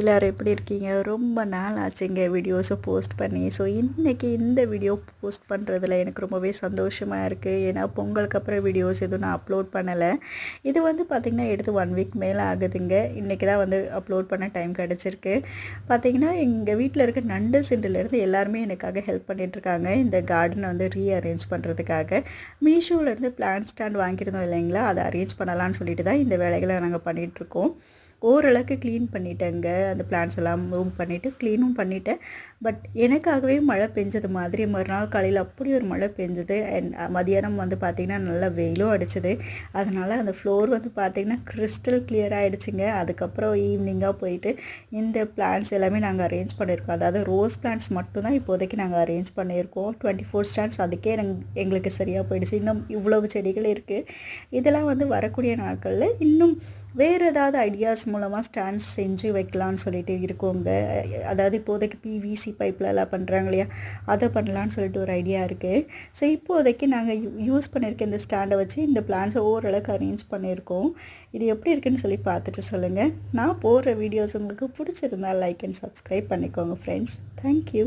எல்லோரும் எப்படி இருக்கீங்க? ரொம்ப நாள் ஆச்சுங்க வீடியோஸை போஸ்ட் பண்ணி. ஸோ இன்றைக்கி இந்த வீடியோ போஸ்ட் பண்ணுறதுல எனக்கு ரொம்பவே சந்தோஷமாக இருக்குது ஏன்னா பொங்கலுக்கு அப்புறம் வீடியோஸ் எதுவும் நான் அப்லோட் பண்ணலை. இது வந்து பார்த்திங்கன்னா எடுத்து ஒன் வீக் மேலே ஆகுதுங்க. இன்றைக்கி தான் வந்து அப்லோட் பண்ண டைம் கிடச்சிருக்கு. பார்த்திங்கன்னா எங்கள் வீட்டில் இருக்க நண்டு சிண்டுலேருந்து எல்லாருமே எனக்காக ஹெல்ப் பண்ணிகிட்ருக்காங்க இந்த கார்டனை வந்து ரீஅரேஞ்ச் பண்ணுறதுக்காக மீஷோவிலேருந்து பிளான் ஸ்டாண்ட் வாங்கியிருந்தோம் இல்லைங்களா? அதை அரேஞ்ச் பண்ணலான்னு சொல்லிட்டு தான் இந்த வேலைகளை நாங்கள் பண்ணிகிட்ருக்கோம் ஓரளவுக்கு க்ளீன் பண்ணிட்டேங்க. அந்த பிளான்ஸ் எல்லாம் மூவ் பண்ணிவிட்டு க்ளீனும் பண்ணிட்டேன். பட் எனக்காகவே மழை பெஞ்சது மாதிரி மறுநாள் காலையில் அப்படி ஒரு மழை பெஞ்சது. அண்ட் மதியானம் வந்து பார்த்திங்கன்னா நல்லா வெயிலும் அடிச்சது. அதனால் அந்த ஃப்ளோர் வந்து பார்த்திங்கன்னா கிறிஸ்டல் கிளியர் ஆகிடுச்சுங்க அதுக்கப்புறம் ஈவினிங்காக போயிட்டு இந்த பிளான்ஸ் எல்லாமே நாங்கள் அரேஞ்ச் பண்ணியிருக்கோம் அதாவது ரோஸ் பிளான்ஸ் மட்டும்தான் இப்போதைக்கு நாங்கள் அரேஞ்ச் பண்ணியிருக்கோம் டுவெண்ட்டி ஃபோர் ஸ்டாண்ட்ஸ் அதுக்கே எங்களுக்கு சரியாக போயிடுச்சு. இன்னும் இவ்வளவு செடிகள் இருக்குது இதெல்லாம் வந்து வரக்கூடிய நாட்களில் இன்னும் வேறு ஏதாவது ஐடியாஸ் மூலமாக ஸ்டாண்ட்ஸ் செஞ்சு வைக்கலான்னு சொல்லிட்டு இருக்கோங்க. அதாவது இப்போதைக்கு பிவிசி பைப்பிலலாம் பண்ணுறாங்க இல்லையா? அதை பண்ணலான்னு சொல்லிட்டு ஒரு ஐடியா இருக்குது ஸோ இப்போதைக்கு நாங்கள் யூஸ் பண்ணியிருக்க இந்த ஸ்டாண்டை வச்சு இந்த பிளான்ஸை ஓரளவுக்கு அரேஞ்ச் பண்ணியிருக்கோம் இது எப்படி இருக்குன்னு சொல்லி பார்த்துட்டு சொல்லுங்கள் நான் போடுற வீடியோஸ் உங்களுக்கு பிடிச்சிருந்தா லைக் அண்ட் சப்ஸ்கிரைப் பண்ணிக்கோங்க ஃப்ரெண்ட்ஸ் தேங்க்யூ